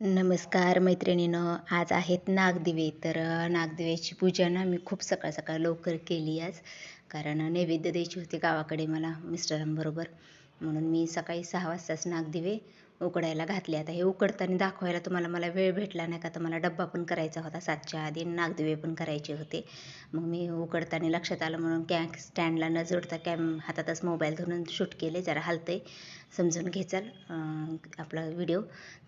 नमस्कार मैत्रिणीनं आज आहेत नागदिवे. तर नागदिव्याची पूजा ना मी खूप सकाळ सकाळ लवकर केली आज. कारण नैवेद्य द्यायची होती गावाकडे मला मिस्टरांबरोबर. म्हणून मी सकाळी सहा वाजताच नागदिवे उकडायला घातले. आता हे उकडताना दाखवायला तुम्हाला मला वेळ भेटला नाही का? तर मला डब्बा पण करायचा होता. सातच्या आधी नागदिवे पण करायचे होते. मग मी उकडताना लक्षात आलं म्हणून कॅ स्टँडला न जोडता कॅम हातातच मोबाईल धरून शूट केले. जरा हलते समजून घेचाल आपला व्हिडिओ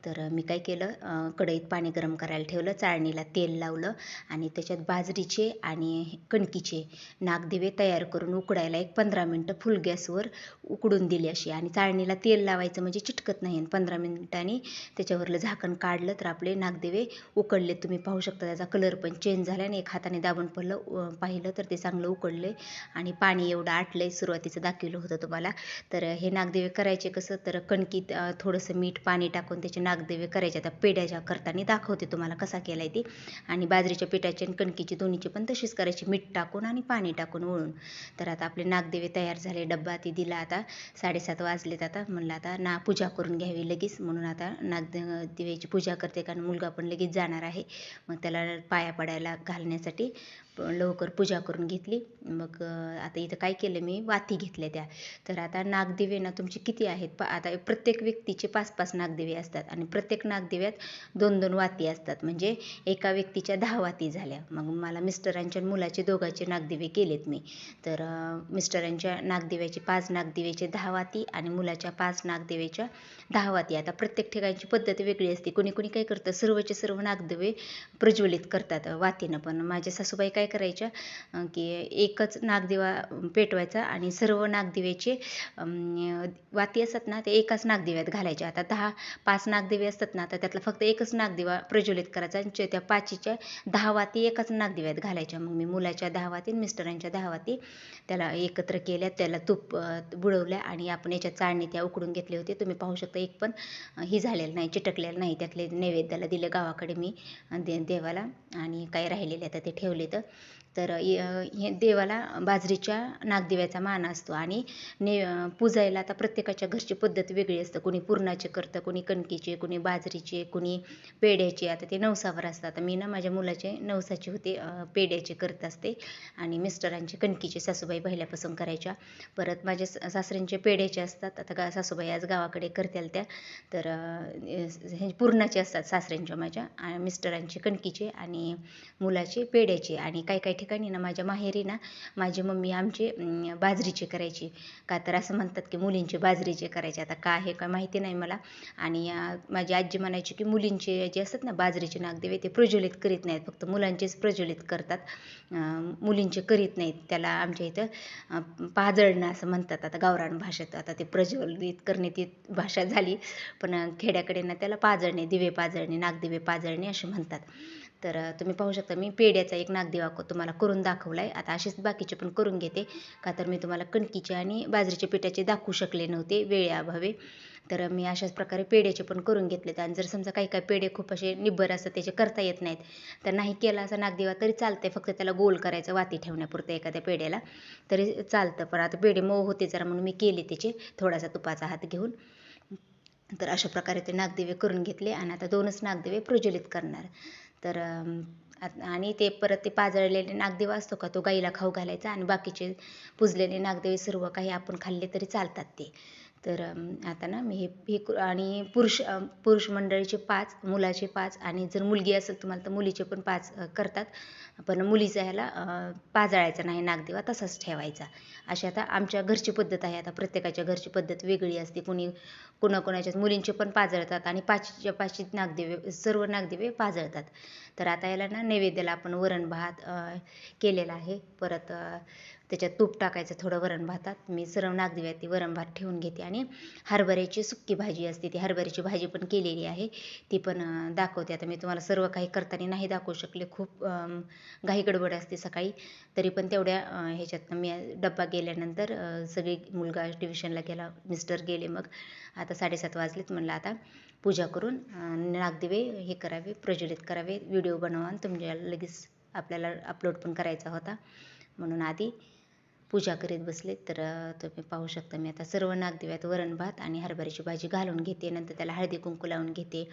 तर मी काय केलं कढईत पाणी गरम करायला ठेवलं चाळणीला तेल लावलं आणि त्याच्यात बाजरीचे आणि कणकीचे नागदिवे तयार करून उकडायला एक पंधरा मिनटं फुल गॅसवर उकडून दिली अशी. आणि चाळणीला तेल लावायचं म्हणजे चिटकत नाही. आणि पंधरा मिनिटांनी त्याच्यावरलं झाकण काढलं तर आपले नागदिवे उकडले. तुम्ही पाहू शकता त्याचा कलर पण चेंज झाला आणि एक हाताने दाबून पडलं पाहिलं तर ते चांगलं उकडले. आणि पाणी एवढं आटलं सुरुवातीचं दाखवलं होतं तुम्हाला. तर हे नागदेवे करायचे कसं तर कणकीत थोडंसं मीठ पाणी टाकून त्याचे नागदेवे करायचे. आता पेढ्याच्या करताना दाखवते तुम्हाला कसा केला आहे ते. आणि बाजरीच्या पिठाचे आणि कणकीची दोन्हीची पण तशीच करायची. मीठ टाकून आणि पाणी टाकून वळून. तर आता आपले नागदेवे तयार झाले. डब्बा ती दिला आता. साडेसात वाजलेत आता. म्हणलं आता ना पूजा करून घ्यावी लगेच. म्हणून आता नाग दिव्याची पूजा करते कारण मुलगा पण लगेच जाणार आहे. मग त्याला पाया पडायला घालण्यासाठी. लवकर पूजा करून घेतली. मग आता इथं काय केलं मी? वाती घेतल्या त्या. तर आता नागदेवे ना तुमचे किती आहेत? पा आता प्रत्येक व्यक्तीचे पाच पाच नागदिवे असतात आणि प्रत्येक नागदिव्यात दोन दोन वाती असतात. म्हणजे एका व्यक्तीच्या दहा वाती झाल्या. मग मला मिस्टरांच्या मुलाचे दोघांचे नागदिवे केलेत मी. तर मिस्टरांच्या नागदिव्याचे पाच नागदिव्याचे दहा वाती आणि मुलाच्या पाच नागदिव्याच्या दहा वाती. आता प्रत्येक ठिकाणची पद्धत वेगळी असते. कोणी कोणी काय करतं? सर्वचे सर्व नागदिवे प्रज्वलित करतात वातीनं. पण माझ्या सासूबाई काय करायच्या? करायचं की एकच नागदिवा पेटवायचा आणि सर्व नागदिव्याचे अं, वाती असतात ना ते एकाच नागदिव्यात घालायच्या आता दहा पाच नागदिवे असतात ना तर त्यातला फक्त एकच नागदिवा प्रज्वलित करायचा आणि त्या पाचीच्या दहा वाती एकाच नागदिव्यात घालायच्या. मग मी मुलाच्या दहा वाती मिस्टरांच्या दहा वाती त्याला एकत्र केल्या त्याला तूप बुडवल्या आणि आपण याच्या चाळणी त्या उकडून घेतले होते तुम्ही पाहू शकता एक पण ही झालेलं नाही चिटकलेलं नाही. त्यातले नैवेद्याला दिलं गावाकडे मी दे देवाला आणि काही राहिलेले आता ते ठेवले तर तर हे देवाला बाजरीच्या नागदेव्याचा मान असतो आणि ने पूजायला आता प्रत्येकाच्या घरची पद्धत वेगळी असतं. कोणी पुरणाचे करतं कोणी कणकीचे कोणी बाजरीचे कोणी पेढ्याचे. आता ते नवसावर असतात. मी ना माझ्या मुलाचे नवसाचे होते पेढ्याचे करत असते आणि मिस्टरांचे कणकीचे सासूबाई पहिल्यापासून करायच्या. परत माझ्या स- सासऱ्यांचे पेढ्याचे असतात. आता गा सासूबाई आज गावाकडे करत्याल त्या. तर हे पुरणाचे असतात सासऱ्यांच्या माझ्या मिस्टरांचे कणकीचे आणि मुलाचे पेढ्याचे आणि काही काही ठिकाणी ना माझ्या माहेरी ना माझी मम्मी आमचे बाजरीचे करायची. का तर असं म्हणतात की मुलींचे बाजरीचे करायचे. आता का आहे काय माहिती नाही मला. आणि माझी आजी म्हणायची की मुलींचे जे असतात ना बाजरीचे नागदेवे ते प्रज्वलित करीत नाहीत. फक्त मुलांचेच प्रज्वलित करतात. मुलींचे करीत नाहीत. त्याला आमच्या इथं पाजळणं असं म्हणतात. आता गावरान भाषेत आता ते प्रज्वलित करणे ती भाषा झाली. पण खेड्याकडे ना त्याला पाजळणे दिवे पाजळणे नागदिवे पाजळणे असे म्हणतात. तर तुम्ही पाहू शकता मी पेढ्याचा एक नागदिवा तुम्हाला करून दाखवला आहे आता असेच बाकीचे पण करून घेते. का तर मी तुम्हाला कणकीचे आणि बाजरीच्या पिठाचे दाखवू शकले नव्हते वेळेअभावे. तर मी अशाच प्रकारे पेढ्याचे पण करून घेतलेत. आणि जर समजा काही काही पेढे खूप असे निब्बर असतात त्याचे करता येत नाहीत तर नाही केला असा नागदिवा तरी चालतंय. फक्त त्याला गोल करायचं वाती ठेवण्यापुरतं एखाद्या पेढ्याला तरी चालतं. पण आता पेढे मऊ होते जरा म्हणून मी केले त्याचे. थोडासा तुपाचा हात घेऊन. तर अशा प्रकारे ते नागदिवे करून घेतले. आणि आता दोनच नागदिवे प्रज्वलित करणार. तर आणि ते परत ते पाजळलेले नागदेव असतो का तो गाईला खाऊ घालायचा आणि बाकीचे पुजलेले नागदेव सर्व काही आपण खाल्ले तरी चालतात ते. तर आता ना मी हे हे आणि पुरुष पुरुष मंडळीचे पाच मुलाचे पाच आणि जर मुलगी असेल तुम्हाला तर मुलीचे पण पाच करतात. पण मुलीचा ह्याला पाजाळायचा नाही नागदेवा तसाच ठेवायचा. अशी आता आमच्या घरची पद्धत आहे. आता प्रत्येकाच्या घरची पद्धत वेगळी असते. कोणी कोणाकोणाच्या मुलींचे पण पाजळतात आणि पाचच्या पाचशे नागदेवे सर्व नागदेवे पाजळतात. तर आता याला ना नैवेद्याला आपण वरण भात केलेला आहे. परत त्याच्यात तूप टाकायचं थोडं वरण भातात. मी सर्व नागदेव्यात ती वरण भात ठेवून घेते आणि हरभऱ्याची सुक्की भाजी असते ती हरभऱ्याची भाजी पण केलेली आहे. ती पण दाखवते. आता मी तुम्हाला सर्व काही करताना नाही दाखवू शकले. खूप घाई गडबड असते सकाळी. तरी पण तेवढ्या अं, ह्याच्यातनं मी डब्बा गेल्यानंतर सगळी मुलगा ट्युशनला गेला मिस्टर गेले मग. आता साडेसात वाजलेत म्हणलं आता. पूजा करून नागदिवे हे करावे प्रज्वलित करावे व्हिडिओ बनवा आणि तुमच्या लगेच आपल्याला अपलोड पण करायचा होता. म्हणून आधी पूजा करीत बसले तर तुम्ही पाहू शकता मी आता सर्व नागदिव्यात वरण भात आणि हरभऱ्याची भाजी घालून घेते. नंतर त्याला हळदी कुंकू लावून घेते.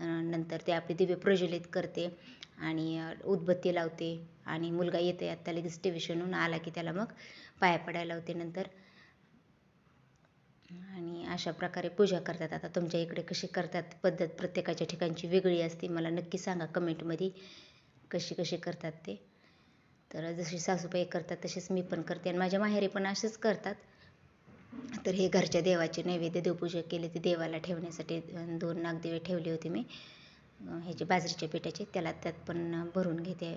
नंतर ते आपले दिवे प्रज्वलित करते आणि उदबत्ती लावते आणि मुलगा येतो आता लगेच टेन्शनहून आला की त्याला मग पाया पडायला लावते नंतर. आणि अशा प्रकारे पूजा करतात. आता तुमच्या इकडे कशी करतात पद्धत? प्रत्येकाच्या ठिकाणची वेगळी असते. मला नक्की सांगा कमेंटमध्ये कशी कशी करतात ते. तर जशी सासूबाई करतात तसेच मी पण करते. आणि माझ्या माहेरी पण असेच करतात. तर हे घरच्या देवाचे नैवेद्य देवपूजा केली ती देवाला ठेवण्यासाठी दोन नागदेवे ठेवले होते मी. ह्याचे बाजरीच्या पिठाचे त्याला त्यात पण भरून घेते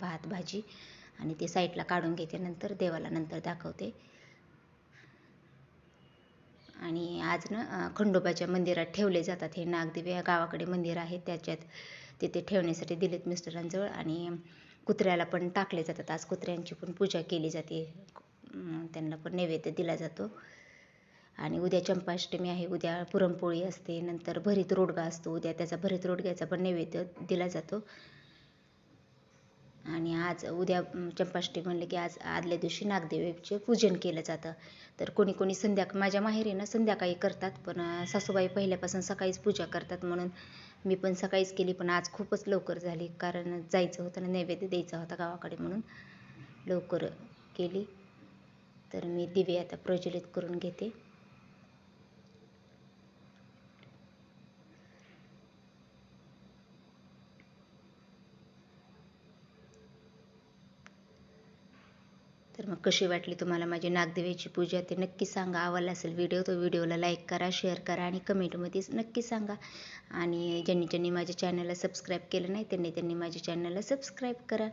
भात भाजी. आणि ते साईडला काढून घेते नंतर देवाला नंतर दाखवते. आणि आज ना खंडोबाच्या मंदिरात ठेवले जातात. हे नागदेवे गावाकडे मंदिर आहे त्याच्यात तिथे ठेवण्यासाठी दिलेत मिस्टरांजवळ. आणि कुत्र्याला पण टाकले जातात. आज कुत्र्यांची पण पूजा केली जाते. त्यांना पण नैवेद्य दिला जातो. आणि उद्या चंपाष्टमी आहे. उद्या पुरणपोळी असते. नंतर भरीत रोडगा असतो. उद्या त्याचा भरीत रोडग्याचा पण नैवेद्य दिला जातो. आणि आज उद्या चंपाष्टमी म्हणलं की आज आदल्या दिवशी नागदेवीचे पूजन केलं जातं. तर कोणी कोणी संध्या माझ्या माहेरीनं संध्याकाळी करतात. पण सासूबाई पहिल्यापासून सकाळीच पूजा करतात म्हणून मी पण सकाळीच केली पण आज खूपच लवकर झाली. कारण जायचं होतं ना नैवेद्य द्यायचा होता गावाकडे म्हणून. लवकर केली. तर मी दिवे आता प्रज्वलित करून घेते. तर मग कशी वाटली तुम्हाला माझी नागदेवीची पूजा ते नक्की सांगा. आवडला असेल व्हिडिओ तो व्हिडिओला लाईक करा शेअर करा आणि कमेंटमध्ये नक्की सांगा. आणि ज्यांनी ज्यांनी माझ्या चॅनलला सबस्क्राईब केलं नाही त्यांनी त्यांनी माझ्या चॅनलला सबस्क्राईब करा.